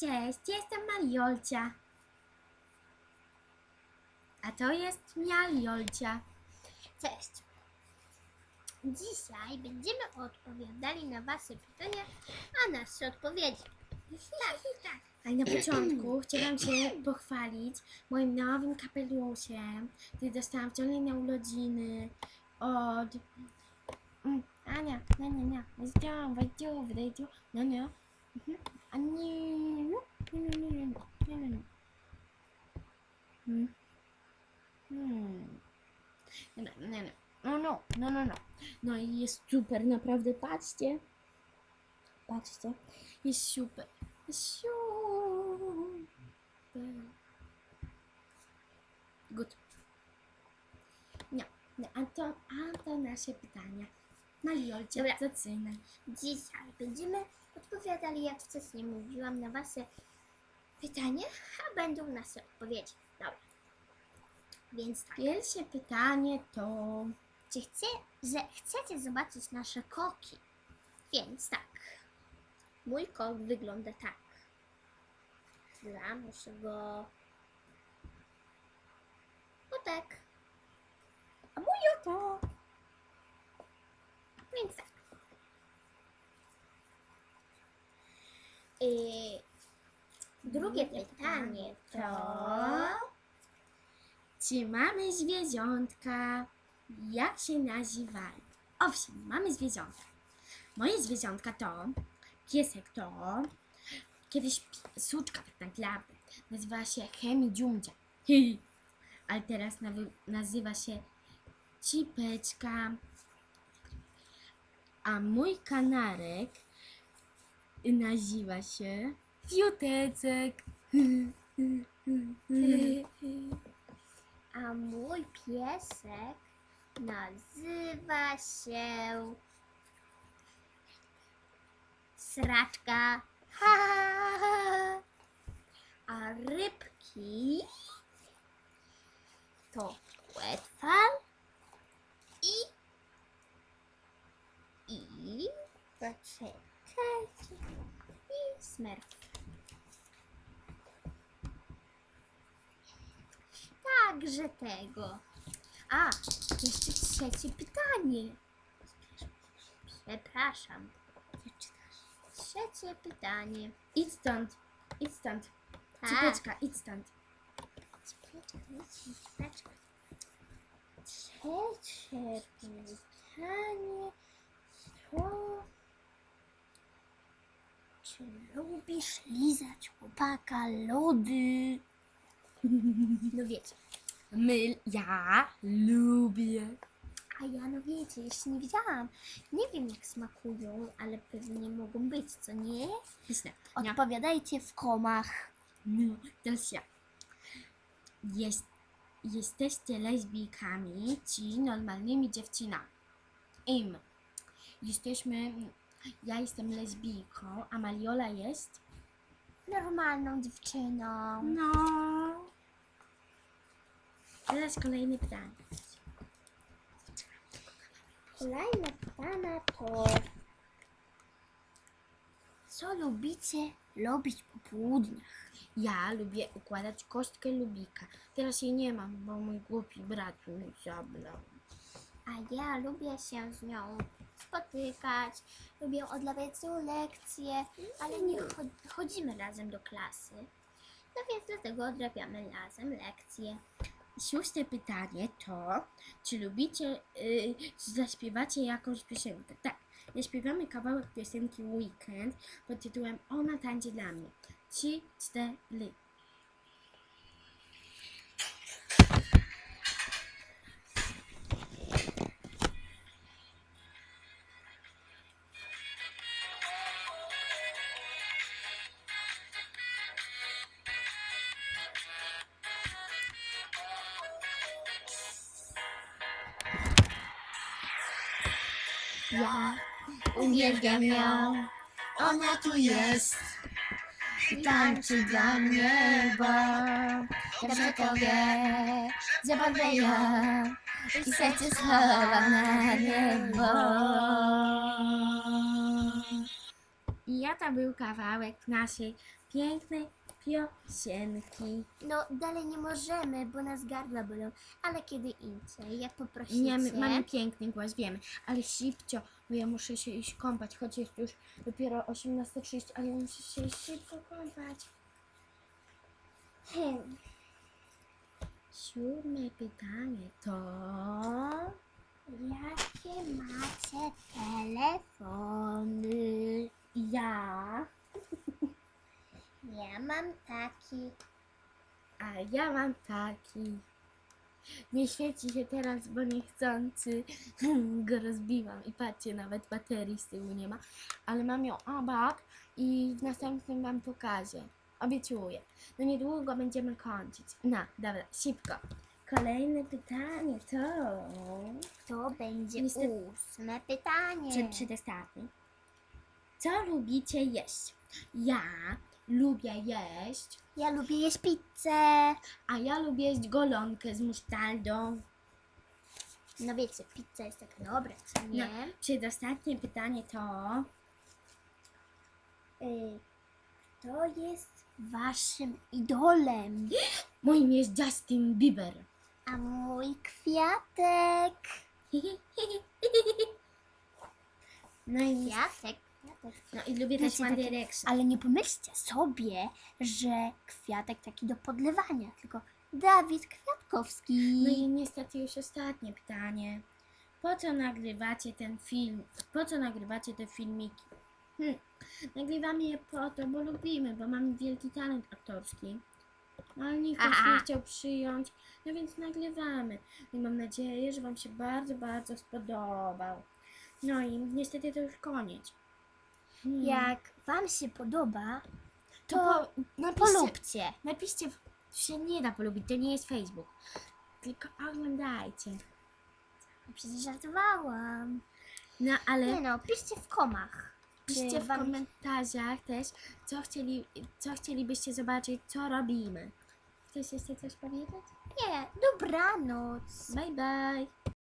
Cześć, jestem Mariolcia. A to jest Mialiolcia. Cześć. Dzisiaj będziemy odpowiadali na Wasze pytania, a nasze odpowiedzi. Tak, tak. A na początku chciałam się pochwalić moim nowym kapeluszem, który dostałam wczoraj na urodziny od... Mm, Ania, nie, nie, nie, Wojciu, Wojciu, Wojciu, no, nie, Mhm. A nie, no, nie, nie, nie, nie. Hmm. Hmm. Nie, nie. No, no, no, no, no. No i jest super, naprawdę, patrzcie. Patrzcie, jest super. Super. Good. No, no a, to, a to nasze pytania. Mariolcia, Dobra. zaczynaj. Dzisiaj będziemy odpowiadali, jak wcześniej mówiłam, na Wasze pytania, a będą nasze odpowiedzi. Dobra. Więc tak. Pierwsze pytanie to... Czy chce, że chcecie zobaczyć nasze koki? Więc tak. Mój kok wygląda tak. Chwila, muszę go... O tak. A mój oto. Więc tak. Drugie pytanie to... Czy mamy zwierzątka? Jak się nazywają? Owszem, mamy zwierzątka. Moje zwierzątka to piesek to kiedyś pi- suczka tak naprawdę. Nazywa się Hemi Dziumdzia. Ale teraz nawy- nazywa się Cipeczka. A mój kanarek nazywa się Fiutecek. A mój piesek nazywa się Sraczka. Ha, ha, ha. A rybki to płetwal i i poczekajcie Także tego. A, jeszcze trzecie pytanie. Przepraszam. Trzecie pytanie. Idź stąd, idź stąd. Tak. Cipeczka, idź stąd. Cipeczka, cipeczka. Trzecie pytanie to... Czy lubisz lizać chłopaka lody? No wiecie. My, ja lubię. A ja no wiecie, jeszcze nie widziałam. Nie wiem jak smakują, ale pewnie mogą być, co nie? Nie. Odpowiadajcie w komach. No, teraz ja. Jest, jesteście lesbijkami czy normalnymi dziewczynami? Im. Jesteśmy, ja jestem lesbijką, a Maliola jest? Normalną dziewczyną. No. Teraz kolejne pytanie. Kolejne pytanie to... Co lubicie robić po południach? Ja lubię układać kostkę Lubika. Teraz jej nie mam, bo mój głupi brat mi zabrał. A ja lubię się z nią spotykać, lubię odlawiać z nią lekcje, ale nie cho- chodzimy razem do klasy. No więc dlatego odrabiamy razem lekcje. Szóste pytanie to, czy lubicie, yy, czy zaśpiewacie jakąś piosenkę? Tak, zaśpiewamy kawałek piosenki Weekend pod tytułem Ona tańczy dla mnie. Trzy, cztery. Ja uwielbiam ją, ona tu jest. I tańczy dla mnie, bo dobrze to wie, będę ja i serce schowam na niebo. I ja to był kawałek naszej pięknej piosenki. No, dalej nie możemy, bo nas gardła bolą, ale kiedy indziej, jak poprosicie. Nie, my, mamy piękny głos, wiemy, ale szybcio, bo ja muszę się iść kąpać, choć jest już dopiero 18.30, ale ja muszę się szybko kąpać. Hmm. Siódme pytanie to... Jakie macie telefony? Ja, Ja mam taki. a ja mam taki. Nie świeci się teraz, bo niechcący go rozbiłam. I patrzcie, nawet baterii z tyłu nie ma. Ale mam ją obok i w następnym wam pokażę. Obiecuję. No niedługo będziemy kończyć. No, dobra, szybko. Kolejne pytanie to... To będzie Niestety- ósme pytanie. Przed, przedostatni. Co lubicie jeść? Ja lubię jeść, Ja lubię jeść pizzę. a ja lubię jeść golonkę z musztardą. No wiecie, pizza jest taka dobra, co No, nie? przedostatnie pytanie to... Y, Kto jest waszym idolem? Moim jest Justin Bieber. A mój kwiatek. No i, Kwiatek. No i lubię też One takie- Direction. Ale nie pomyślcie sobie, że kwiatek taki do podlewania, tylko Dawid Kwiatkowski. No i niestety już ostatnie pytanie. Po co nagrywacie ten film? Po co nagrywacie te filmiki? Hm. Nagrywamy je po to, bo lubimy, bo mamy wielki talent aktorski. No ale nikt nas Aha. nie chciał przyjąć, no więc nagrywamy. I mam nadzieję, że Wam się bardzo, bardzo spodobał. No i niestety to już koniec. Hmm. Jak wam się podoba, to to po, napiszcie, polubcie. napiszcie, się nie da polubić, to nie jest Facebook. Tylko oglądajcie. Przecież żartowałam. No ale... Nie no, piszcie w komach. Piszcie w wam- komentarzach też, co, chcieli, co chcielibyście zobaczyć, co robimy. Chcesz jeszcze coś powiedzieć? Nie, dobranoc. Bye bye!